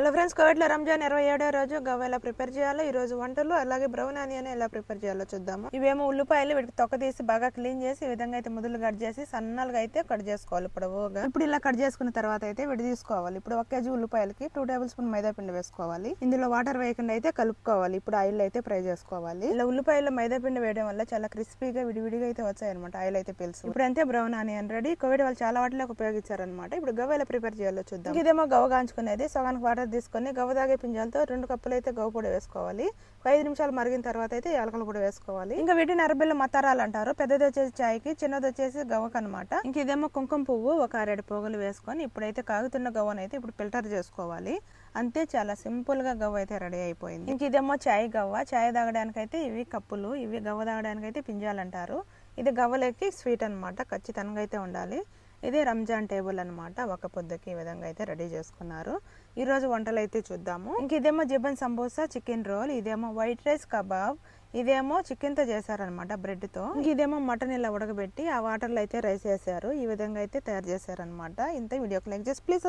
Hello friends కోవిడ్లో రంజాన్ ఇరవై ఏడో రోజు గవ్వ ఎలా ప్రిపేర్ చేయాలో ఈ రోజు వంటలు అలాగే బ్రౌన్ ఆనియన్ ఎలా ప్రిపేర్ చేయాలో చూద్దాము. ఇవేమో ఉల్లిపాయలు వీటికి తొక్క తీసి బాగా క్లీన్ చేసి ఈ విధంగా అయితే ముదులు కట్ చేసి సన్నలుగా అయితే కట్ చేసుకోవాలి పొడవుగా. ఇప్పుడు ఇలా కట్ చేసుకున్న తర్వాత అయితే విడి తీసుకోవాలి. ఇప్పుడు ఒక కేజీ ఉల్లిపాయలకి టూ టేబుల్ స్పూన్ మైదా పిండి వేసుకోవాలి. ఇందులో వాటర్ వేయకుండా అయితే కలుపుకోవాలి. ఇప్పుడు ఆయిల్ అయితే ఫ్రై చేసుకోవాలి. ఇలా ఉల్లిపాయలు మైదా పిండి వేయడం వల్ల చాలా క్రిస్పీగా విడివిడిగా అయితే వచ్చాయి అనమాట ఆయిల్ అయితే పిలుసు. ఇప్పుడు అంతే బ్రౌన్ ఆనియన్ రెడీ. కోవిడ్ వాళ్ళు చాలా వాటిలోకి ఉపయోగించారనమాట ఇప్పుడు గవ్వ ఎలా ప్రిపేర్ చేయాలో చూద్దాం. ఇదేమో గవ్వ కాంచుకునేది. సగానికి వాటర్ తీసుకొని గవ్వ తాగే పింజాలతో రెండు కప్పులు అయితే గవ్వ పొడి వేసుకోవాలి. ఒక ఐదు నిమిషాలు మరిగిన తర్వాత అయితే యాలకల పొడి వేసుకోవాలి. ఇంకా వీటిని అరబిల్ల మతారాలు అంటారు. పెద్దది వచ్చేసి చాయ్కి చిన్నది వచ్చేసి గవ్వకు అనమాట ఇంక ఇదేమో కుంకుమ పువ్వు ఒక అరెడు పోగులు వేసుకొని ఇప్పుడైతే కాగుతున్న గవ్వను అయితే ఇప్పుడు ఫిల్టర్ చేసుకోవాలి. అంతే చాలా సింపుల్గా గవ్వ అయితే రెడీ అయిపోయింది. ఇంక ఇదేమో చాయ్ గవ్వ. చాయ్ తాగడానికైతే ఇవి కప్పులు ఇవి గవ్వ తాగడానికైతే పింజాలంటారు. పింజాలు అంటారు ఇది గవ్వలకి స్వీట్ అన్నమాట. ఖచ్చితంగా అయితే ఉండాలి. ఇది రంజాన్ టేబుల్ అన్నమాట. ఒక పొద్దుకి ఈ విధంగా అయితే రెడీ చేసుకున్నారు. ఈరోజు వంటలు అయితే చూద్దాము. ఇంక ఇదేమో జిబన్ సంబోసా చికెన్ రోల్ ఇదేమో వైట్ రైస్ కబాబ్ ఇదేమో చికెన్తో చేశారనమాట బ్రెడ్తో. ఇదేమో మటన్ ఇలా ఉడకబెట్టి ఆ వాటర్లో అయితే రైస్ వేసారు. ఈ విధంగా అయితే తయారు చేశారనమాట ఇంత వీడియోకి లైక్ చేసి ప్లీజ్